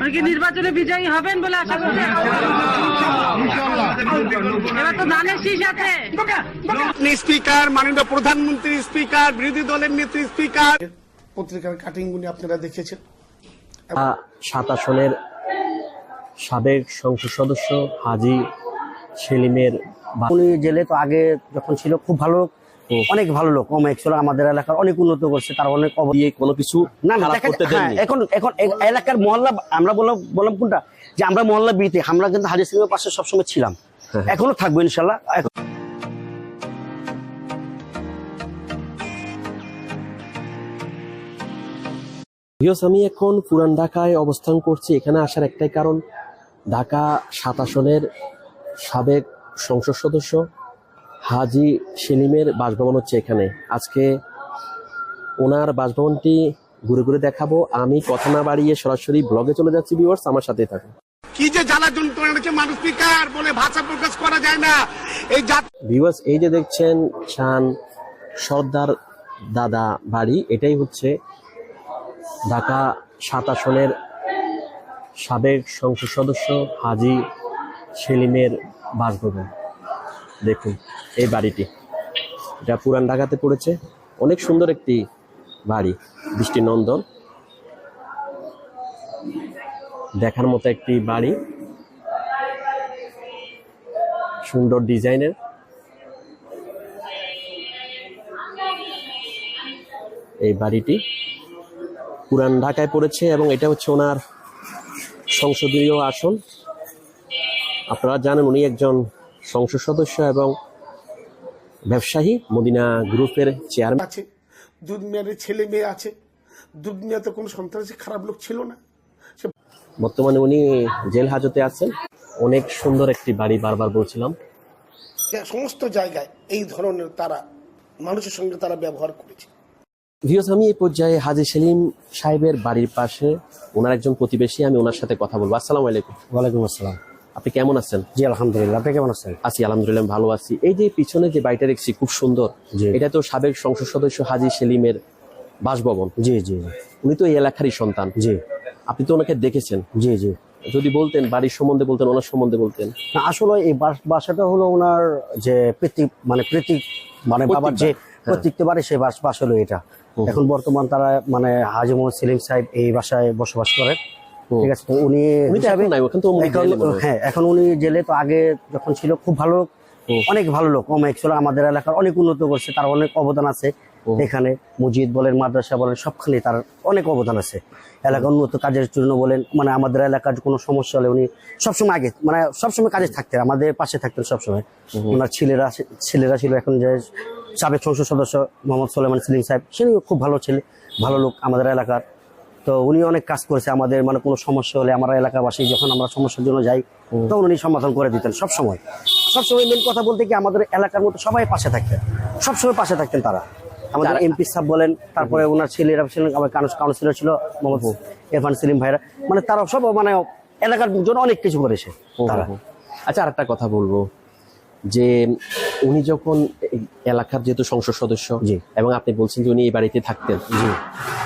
উনি কি নির্বাচনে বিজয়ী হবেন বলে আশা করছেন? এবার তো ধানের শীষ আছে। স্পিকার মাননীয় প্রধানমন্ত্রী স্পিকার বিরোধী দলের নেত্রী স্পিকার। পত্রিকার কাটিংগুলি আপনারা দেখেছেন। সাত আসনের সাবেক সংসদ সদস্য হাজি সেলিমের জেলে তো আগে যখন ছিল খুব ভালো অনেক ভালো লোক। ওম আমাদের এলাকার অনেক উন্নত করছে তার অনেক দিয়ে কোনো কিছু না হ্যাঁ, এখন এখন এলাকার মহল্লা আমরা বললাম বললাম কোনটা? যে আমরা মহল্লা বিতে আমরা কিন্তু হাজির সিংহের পাশে সবসময় ছিলাম। হ্যাঁ। এখনও থাকব ইনশাল্লাহ। আমি এখন পুরান ঢাকায় অবস্থান করছি। এখানে আসার একটাই কারণ ঢাকা সাত আসনের সাবেক সংসদ সদস্য হাজি সেলিমের বাসভবন হচ্ছে এখানে। আজকে ওনার বাসভবনটি ঘুরে ঘুরে দেখাবো। আমি কথা না বাড়িয়ে সরাসরি ব্লগে চলে যাচ্ছি ভিউয়ার্স আমার সাথেই থাকুন। কি যে জ্বালা যন্ত্রণা হচ্ছে মানুষ স্পিকার বলে ভাষা প্রকাশ করা যায় না। এই ভিউয়ার্স এই যে দেখছেন শান সর্দার দাদা বাড়ি এটাই হচ্ছে ঢাকা সাত আসনের সাবেক সংসদ সদস্য হাজি সেলিমের বাসভবন। দেখুন, এই বাড়িটি। এটা পুরান ঢাকাতে পড়েছে। অনেক সুন্দর একটি বাড়ি, দৃষ্টিনন্দন। দেখার মতো একটি বাড়ি। সুন্দর ডিজাইনের। এই বাড়িটি পুরান ঢাকায় পড়েছে এবং এটা হচ্ছে ওনার সংসদীয় আসন। আপনারা জানেন উনি একজন সংসদ সদস্য এবং ব্যবসায়ী মদিনা গ্রুপের চেয়ারম্যান আছে দুধ মেয়ের ছেলে মেয়ে আছে। দুধ মেয়েতে কোনো সন্ত্রাসী খারাপ লোক ছিল না। সে বর্তমানে উনি জেল হাজতে আছেন। অনেক সুন্দর একটি বাড়ি বারবার বলছিলাম। সমস্ত জায়গায় এই ধরনের তারা মানুষের সঙ্গে তারা ব্যবহার করেছে। ভিউস আমি এই পর্যায়ে হাজি সেলিম সাহেবের বাড়ির পাশে ওনার একজন প্রতিবেশী আমি ওনার সাথে কথা বলব। আসসালামু আলাইকুম। ওয়ালাইকুম আসসালাম। আপনি কেমন আছেন? জি আলহামদুলিল্লাহ। আপনি কেমন আছেন? আছি আলহামদুলিল্লাহ ভালো আছি। এই যে পিছনে যে বাড়িটা দেখছি খুব সুন্দর। এটা তো সাবেক সংসদ সদস্য হাজি সেলিমের বাসভবন। জি জি উনি তো এই এলাকারই সন্তান। জি। আপনি তো ওনাকে দেখেছেন। জি জি। যদি বলতেন বাড়ির সম্বন্ধে বলতেন ওনার সম্বন্ধে বলতেন। না, আসলে এই বাস- বাসাটা হলো ওনার যে প্রতীক মানে প্রতীক মানে বাবার যে প্রতীকতে বাড়ি সেই বাস বাস হলো এটা। এখন বর্তমান তারা মানে হাজি মোহাম্মদ সেলিম সাহেব এই বাসায় বসবাস করেন। ঠিক আছে তো উনি হয়। এখন উনি জেলে তো আগে যখন ছিল খুব ভালো লোক অনেক ভালো লোক ওম একচুয়ালি আমাদের এলাকার অনেক উন্নত করছে তার অনেক অবদান আছে এখানে। মসজিদ বলেন মাদ্রাসা বলেন সবখানে তার অনেক অবদান আছে। এলাকার উন্নত কাজের জন্য বলেন মানে আমাদের এলাকার কোনো সমস্যা হলে উনি সবসময় আগে মানে সবসময় কাজে থাকতেন আমাদের পাশে থাকতেন সবসময়। ওনার ছেলেরা ছেলেরা ছিল এখন যে সাবেক সংসদ সদস্য মোহাম্মদ সোলেমান সেলিম সাহেব সেও খুব ভালো ছেলে ভালো লোক আমাদের এলাকার। তো উনি অনেক কাজ করেছে। আমাদের মানে কোনো সমস্যা হলে আমরা এলাকাবাসী যখন আমরা সমস্যার জন্য যাই তখন উনি সমাধান করে দিতেন সব সময় সবসময় মেন কথা বলতে কি আমাদের এলাকার মতো সবাই পাশে থাকতেন। সবসময় পাশে থাকতেন তারা। আমাদের এমপি সাহেব বলেন তারপরে ওনার ছেলেরা ছিলেন আমার কাউন্সিলর ছিল মোহাম্মদ এরফান সেলিম ভাইরা। মানে তারা সব মানে এলাকার জন্য অনেক কিছু করেছে তারা। আচ্ছা আরেকটা কথা বলব। যে উনি যখন এলাকার যেহেতু সংসদ সদস্য। এবং আপনি বলছেন যে উনি এই বাড়িতে থাকতেন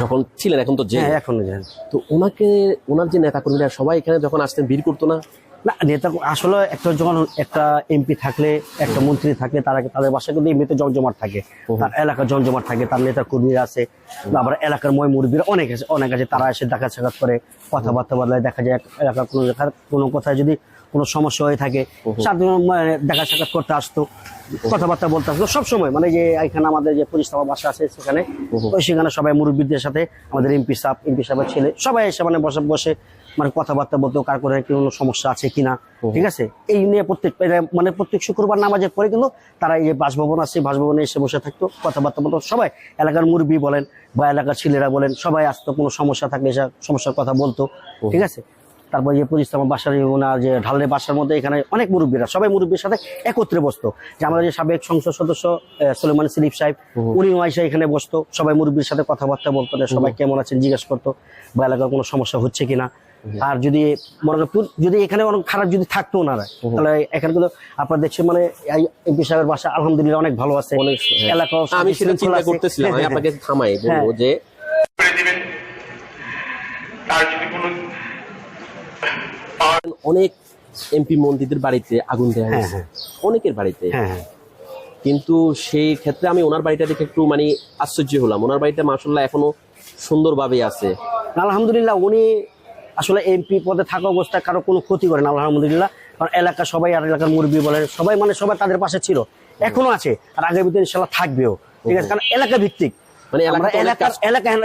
যখন ছিলেন এখন তো জেল। হ্যাঁ এখন তো ওনাকে ওনার যে নেতা কর্মীরা সবাই এখানে যখন আসতেন ভিড় করতো না? না নেতা আসলে একটা যখন একটা এমপি থাকলে একটা মন্ত্রী থাকলে তারা তাদের বাসায় কিন্তু এমনিতে জমজমাট থাকে। তার এলাকার জমজমাট থাকে তার নেতা কর্মীরা আছে আবার এলাকার ময় মুরব্বীরা অনেক আছে অনেক আছে তারা এসে দেখা সাক্ষাৎ করে কথাবার্তা বদলায় দেখা যায় এলাকার কোনো কোনো কথায় যদি কোনো সমস্যা হয়ে থাকে সাধারণ মানে দেখা সাক্ষাৎ করতে আসতো কথাবার্তা বলতে আসতো সবসময় মানে যে এখানে আমাদের যে পরিষেবা বাসা আছে সেখানে ওই সেখানে সবাই মুরব্বীদের সাথে আমাদের এমপি সাহেব এমপি সাহেবের ছেলে সবাই এসে মানে বসে বসে মানে কথাবার্তা বলতো কার করে কোনো সমস্যা আছে কিনা ঠিক আছে? এই নিয়ে প্রত্যেক মানে প্রত্যেক শুক্রবার নামাজের পরে কিন্তু তারা এই যে বাসভবন আছে বাসভবনে এসে বসে থাকতো কথাবার্তা বলতো। সবাই এলাকার মুরব্বী বলেন বা এলাকার ছেলেরা বলেন সবাই আসতো কোনো সমস্যা থাকলে সমস্যার কথা বলতো ঠিক আছে? তারপর যে আমার বাসার ওনার যে ঢালের বাসার মধ্যে এখানে অনেক মুরব্বীরা সবাই মুরব্বীর সাথে একত্রে বসতো। যে আমাদের যে সাবেক সংসদ সদস্য সুলেমান সিলিপ সাহেব উনিও এসে এখানে বসতো। সবাই মুরব্বীর সাথে কথাবার্তা বলতো যে সবাই কেমন আছেন জিজ্ঞেস করতো বা এলাকার কোনো সমস্যা হচ্ছে কিনা। আর যদি মনে যদি এখানে অনেক খারাপ যদি থাকতো ওনারা তাহলে এখানে কিন্তু আপনারা দেখছেন মানে এমপি সাহেবের বাসা আলহামদুলিল্লাহ অনেক ভালো আছে। অনেক এলাকা আমি সেটা চিন্তা করতেছিলাম। আপনাকে থামাই বলব যে তার যদি কোনো অনেক এমপি মন্ত্রীদের বাড়িতে আগুন দেওয়া হ্যাঁ, হয়েছে। অনেকের বাড়িতে। হ্যাঁ হ্যাঁ। কিন্তু সেই ক্ষেত্রে আমি ওনার বাড়িটা দেখে একটু মানে আশ্চর্য হলাম। ওনার বাড়িটা মাসাল্লাহ এখনও সুন্দরভাবে আছে। আলহামদুলিল্লাহ উনি আসলে এমপি পদে থাকা অবস্থায় কারও কোনো ক্ষতি করেন আলহামদুলিল্লাহ। কারণ এলাকা সবাই আর এলাকার মুরব্বী বলেন সবাই মানে সবাই তাদের পাশে ছিল। এখনও আছে আর আগামী দিন ইনশাল্লাহ থাকবেও। ঠিক আছে কারণ এলাকা ভিত্তিক। মানে আমরা এলাকার কাজ-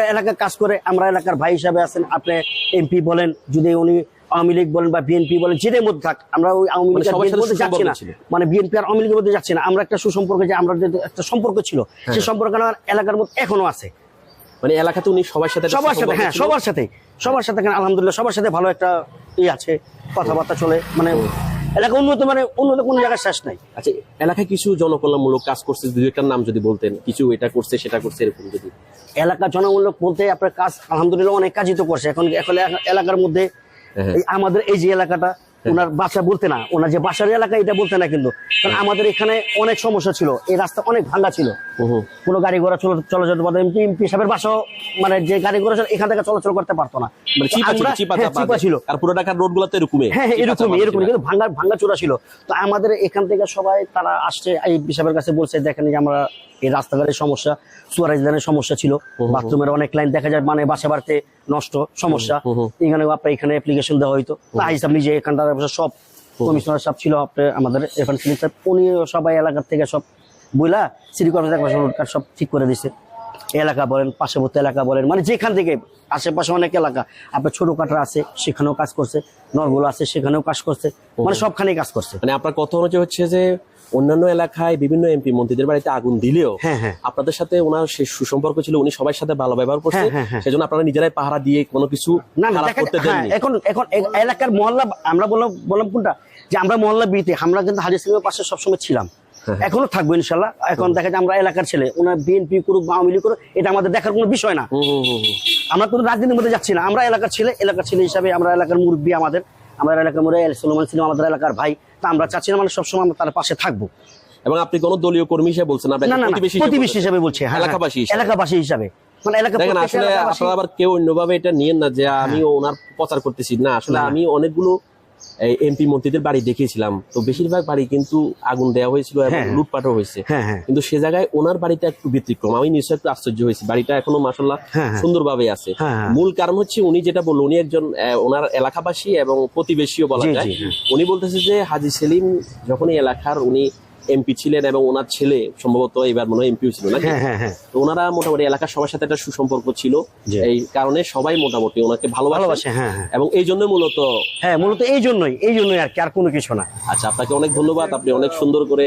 এলাকা কাজ করে আমরা এলাকার ভাই হিসাবে আছেন আপনি এমপি বলেন যদি উনি আওয়ামী লীগ বলেন বা বিএনপি বলেন যেটার মধ্যে থাক আমরা ওই আওয়ামী মানে লীগ সবার সাথে মধ্যে যাচ্ছি না। মানে বিএনপি আর আওয়ামী লীগের মধ্যে যাচ্ছি না। আমরা একটা সুসম্পর্ক যে আমরা যে একটা সম্পর্ক ছিল হ্যাঁ। সেই সম্পর্ক আমার এলাকার মধ্যে এখনও আছে। মানে এলাকাতে উনি সবার সাথে সবার সাথে হ্যাঁ সবার সাথে সবার সাথে এখানে আলহামদুলিল্লাহ সবার সাথে ভালো একটা ই আছে কথাবার্তা চলে। মানে এলাকা উন্নত মানে উন্নত কোনো জায়গায় শেষ নাই। আচ্ছা এলাকায় কিছু জনকল্যাণমূলক কাজ করছে দুই একটার নাম যদি বলতেন কিছু এটা করছে সেটা করছে এরকম যদি। এলাকা জনমূলক বলতে আপনার কাজ আলহামদুলিল্লাহ অনেক কাজই তো করছে। এখন এখন এলাকার মধ্যে। আমাদের এই যে এলাকাটা ওনার বাসা বলতে না ওনার যে বাসার এলাকা এটা বলতে না কিন্তু। কারণ আমাদের এখানে অনেক সমস্যা ছিল এই রাস্তা অনেক ভাঙ্গা ছিল। কোনো গাড়ি ঘোড়া চল চলাচল করতে এমপি এমপি সাহেবের বাসাও মানে যে গাড়ি ঘোড়া এখান থেকে চলাচল করতে পারতো না। মানে ছিল হ্যাঁ, ছিল। আর পুরো ঢাকার রোড গুলোতে এরকমই। হ্যাঁ হ্যাঁ এরকমই ছিল। কিন্তু ভাঙ্গা ভাঙ্গা চূড়া ছিল। তো আমাদের এখান থেকে সবাই তারা আসছে। এই হিসাবের কাছে বলছে দেখেন যে আমরা এই রাস্তাঘাটের সমস্যা সুয়ারাইজ লাইনের সমস্যা ছিল। বাথরুমের অনেক লাইন দেখা যায় মানে বাসা বাড়তে নষ্ট সমস্যা। এখানে আপনার এখানে অ্যাপ্লিকেশন দেওয়া হইতো। তাই হিসাব নিজে এখানটার সব কমিশনার সব ছিল আমাদের এফএন সিলিং সাহেব উনি সবাই এলাকার থেকে সব বইলা সিটি কর্পোরেশন কার্ড সব ঠিক করে দিছে। এলাকা বলেন পার্শ্ববর্তী এলাকা বলেন মানে যেখান থেকে আশেপাশে অনেক এলাকা। আপনার ছোট কাটা আছে সেখানেও কাজ করছে নরগুলো আছে সেখানেও কাজ করছে মানে সবখানেই কাজ করছে। মানে আপনার কথা হচ্ছে যে অন্যান্য এলাকায় বিভিন্ন এমপি মন্ত্রীদের বাড়িতে আগুন দিলেও হ্যাঁ, হ্যাঁ। আপনাদের সাথে ওনার সে সুসম্পর্ক ছিল উনি সবার সাথে ভালো ব্যবহার করছে। হ্যাঁ। সেজন্য আপনারা নিজেরাই পাহারা দিয়ে কোনো কিছু করতে দেননি। এখন এখন এলাকার মহল্লা আমরা বললাম বললাম কোনটা? যে আমরা মহল্লা বিতে আমরা কিন্তু হাজির সিংহের পাশে সবসময় ছিলাম। এখনও থাকব ইনশাল্লাহ। এখন দেখা যায় আমরা এলাকার ছেলে ওনার বিএনপি করুক বা আওয়ামী লীগ করুক এটা আমাদের দেখার কোনো বিষয় না। আমরা কোনো রাজনীতির মধ্যে যাচ্ছি না। আমরা এলাকার ছেলে এলাকার ছেলে হিসাবে আমরা এলাকার মুরব্বী আমাদের। আমরা এলাকার এল সুলেমান ছিলাম আমাদের এলাকার ভাই। তা আমরা চাচ্ছি না মানে সবসময় আমরা তার পাশে থাকব। এবং আপনি কোন দলীয় কর্মী হিসেবে বলছেন প্রতিবেশী হিসেবে বলছে হ্যাঁ, হ্যাঁ। এলাকাবাসী এলাকাবাসী হিসাবে। মানে দেখেন আসলে আপনারা আবার কেউ অন্যভাবে এটা নিয়েন না যে আমি হ্যাঁ। ওনার প্রচার করতেছি। না আসলে আমি অনেকগুলো এমপি মন্ত্রীদের বাড়ি দেখিয়েছিলাম তো বেশিরভাগ বাড়ি কিন্তু আগুন দেওয়া হয়েছিল এবং হ্যাঁ, হ্যাঁ। লুটপাটও হয়েছে হ্যাঁ কিন্তু সে জায়গায় ওনার বাড়িটা একটু ব্যতিক্রম আমি নিশ্চয় একটু আশ্চর্য হয়েছি বাড়িটা এখনও মাসাল্লাহ। সুন্দরভাবে আছে। মূল কারণ হচ্ছে উনি যেটা বলল উনি একজন ওনার এলাকাবাসী এবং প্রতিবেশীও বলা যায়। উনি বলতেছে যে হাজি সেলিম যখন এলাকার উনি এমপি ছিলেন এবং ওনার ছেলে সম্ভবত এবার মনে হয় এমপিও ছিল নাকি? হ্যাঁ হ্যাঁ হ্যাঁ। তো ওনারা মোটামুটি এলাকার সবার সাথে একটা সুসম্পর্ক ছিল। এই কারণে সবাই মোটামুটি ওনাকে ভালোবাসে। ভালোবাসে এবং এই জন্য মূলত হ্যাঁ মূলত এই জন্যই এই জন্যই আর কি আর কোনো কিছু না। আচ্ছা আপনাকে অনেক ধন্যবাদ। আপনি অনেক সুন্দর করে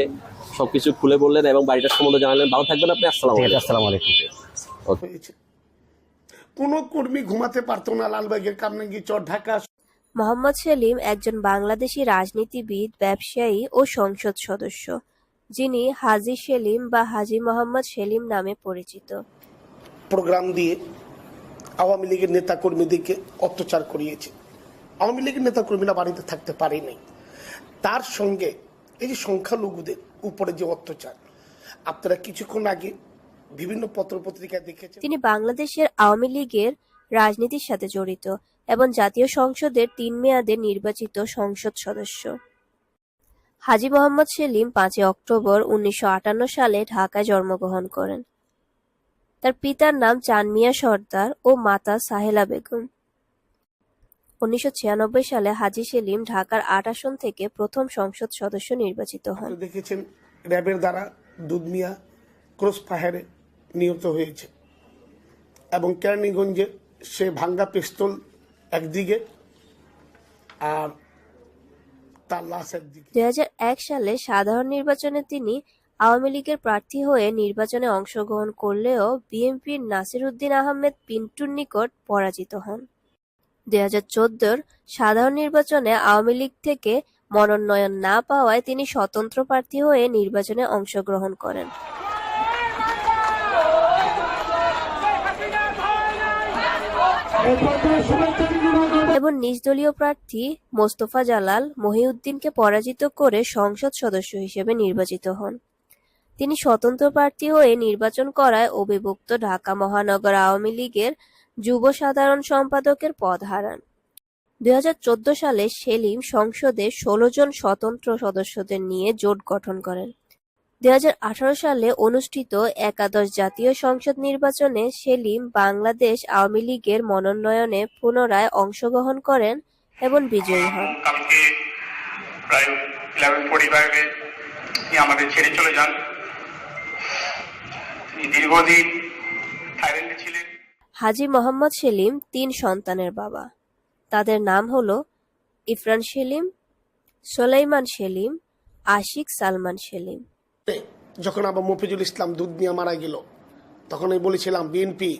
সবকিছু খুলে বললেন এবং বাড়িটার সম্বন্ধে জানালেন। ভালো থাকবেন আপনি। আসসালাম আলাইকুম। কোনো কর্মী ঘুমাতে পারতো না লালবাগের কামরাঙ্গি চর ঢাকা। মোহাম্মদ সেলিম একজন বাংলাদেশী রাজনীতিবিদ ব্যবসায়ী ও সংসদ সদস্য। যিনি হাজী সেলিম বা হাজী মোহাম্মদ সেলিম নামে পরিচিত। প্রোগ্রাম দিয়ে আওয়ামী লীগের নেতা কর্মীদেরকে অত্যাচার করিয়েছে। আওয়ামী লীগের নেতা কর্মীরা বাড়িতে থাকতে পারেনি। তার সঙ্গে এই যে সংখ্যালঘুদের উপরে যে অত্যাচার আপনারা কিছুক্ষণ আগে বিভিন্ন পত্র পত্রিকায় দেখেছেন। তিনি বাংলাদেশের আওয়ামী লীগের রাজনীতির সাথে জড়িত এবং জাতীয় সংসদের তিন মেয়াদে নির্বাচিত সংসদ সদস্য। হাজী মোহাম্মদ সেলিম পাঁচই অক্টোবর উনিশশো আটান্ন সালে ঢাকায় জন্মগ্রহণ করেন। তার পিতার নাম চানমিয়া সর্দার ও মাতা সাহেলা বেগম। উনিশশো ছিয়ানব্বই সালে হাজী সেলিম ঢাকার আট আসন থেকে প্রথম সংসদ সদস্য নির্বাচিত হন। দেখেছেন, র্যাবের দ্বারা দুধমিয়া ক্রস ফায়ারে নিহত হয়েছে এবং কেরানীগঞ্জে সে ভাঙ্গা পিস্তল একদিকে আর দুই সালে সাধারণ নির্বাচনে তিনি আওয়ামী লীগের প্রার্থী হয়ে নির্বাচনে অংশগ্রহণ করলেও বিএনপির নাসির উদ্দিন আহমেদ পিন্টুর নিকট পরাজিত হন। দুই হাজার সাধারণ নির্বাচনে আওয়ামী লীগ থেকে মনোনয়ন না পাওয়ায় তিনি স্বতন্ত্র প্রার্থী হয়ে নির্বাচনে অংশগ্রহণ করেন। এবং নিজ দলীয় প্রার্থী মোস্তফা জালাল মহিউদ্দিনকে পরাজিত করে সংসদ সদস্য হিসেবে নির্বাচিত হন। তিনি স্বতন্ত্র প্রার্থী হয়ে নির্বাচন করায় অবিভক্ত ঢাকা মহানগর আওয়ামী লীগের যুব সাধারণ সম্পাদকের পদ হারান। দুই হাজার চোদ্দ সালে সেলিম সংসদে ষোলো জন স্বতন্ত্র সদস্যদের নিয়ে জোট গঠন করেন। দুই হাজার আঠারো সালে অনুষ্ঠিত একাদশ জাতীয় সংসদ নির্বাচনে সেলিম বাংলাদেশ আওয়ামী লীগের মনোনয়নে পুনরায় অংশগ্রহণ করেন এবং বিজয়ী হন। কালকে প্রায় ইলেভেন ফোর্টি ফাইভে আমাদের ছেড়ে চলে যান। দীর্ঘদিন থাইল্যান্ডে ছিলেন। হাজী মোহাম্মদ সেলিম তিন সন্তানের বাবা। তাদের নাম হলো ইফরান সেলিম সোলাইমান সেলিম আশিক সালমান সেলিম। যখন আবার মফিজুল ইসলাম দুধ নিয়ে মারা গেল তখন আমি বলেছিলাম বিএনপি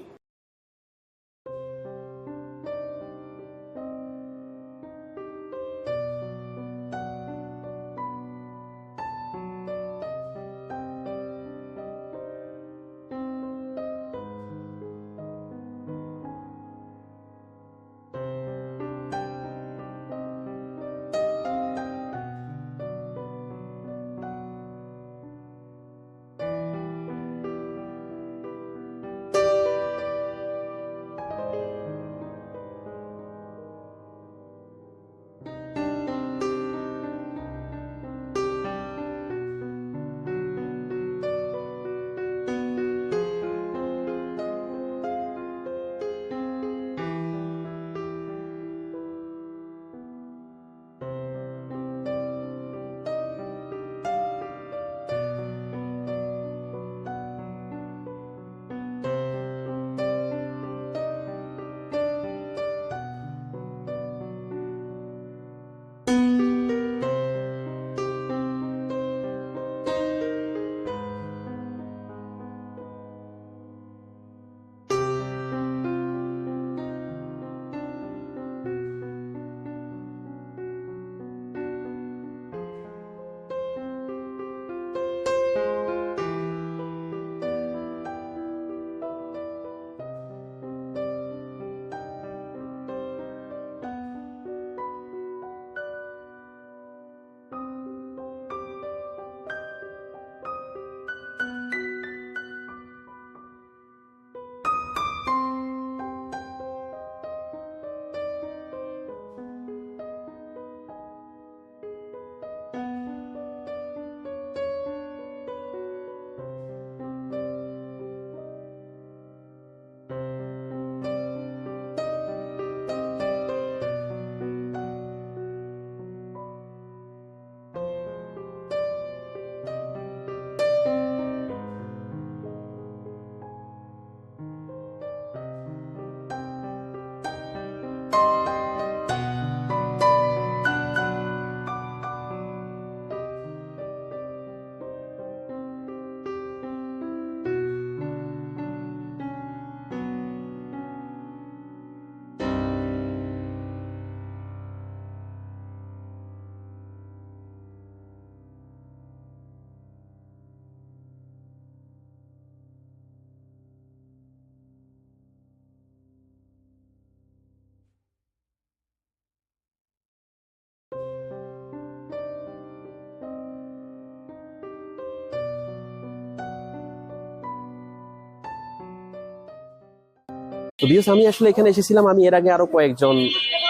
তো বিয়স আমি আসলে এখানে এসেছিলাম, আমি এর আগে আরও কয়েকজন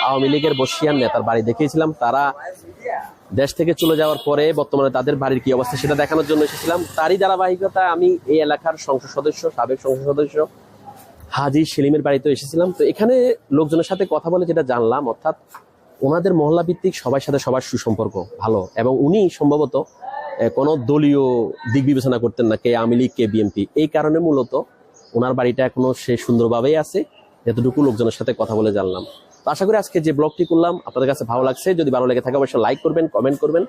আওয়ামী লীগের বসিয়ান নেতার বাড়ি দেখিয়েছিলাম। তারা দেশ থেকে চলে যাওয়ার পরে বর্তমানে তাদের বাড়ির কি অবস্থা সেটা দেখানোর জন্য এসেছিলাম। তারই ধারাবাহিকতা আমি এই এলাকার সংসদ সদস্য, সাবেক সংসদ সদস্য হাজি সেলিমের বাড়িতে এসেছিলাম। তো এখানে লোকজনের সাথে কথা বলে যেটা জানলাম, অর্থাৎ ওনাদের মহল্লা ভিত্তিক সবার সাথে সবার সুসম্পর্ক ভালো এবং উনি সম্ভবত কোনো দলীয় দিক বিবেচনা করতেন না কে আওয়ামী লীগ, কে বিএনপি। এই কারণে মূলত ওনার বাড়িটা এখনও সে সুন্দরভাবেই আছে। যতটুকু লোকজনের সাথে কথা বলে জানলাম। তো আশা করি আজকে যে ব্লগটি করলাম, আপনাদের কাছে ভালো লাগছে। যদি ভালো লেগে থাকে, অবশ্যই লাইক করবেন কমেন্ট করবেন।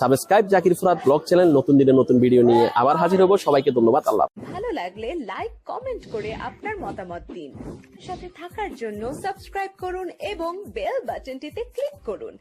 Subscribe Zakir Furat blog channel নতুন দিনে নতুন ভিডিও নিয়ে আবার হাজির হব। সবাইকে ধন্যবাদ, আল্লাহ ভালো লাগলে লাইক কমেন্ট করে আপনার মতামত দিন। সাথে থাকার জন্য সাবস্ক্রাইব করুন এবং বেল বাটনটিতে ক্লিক করুন।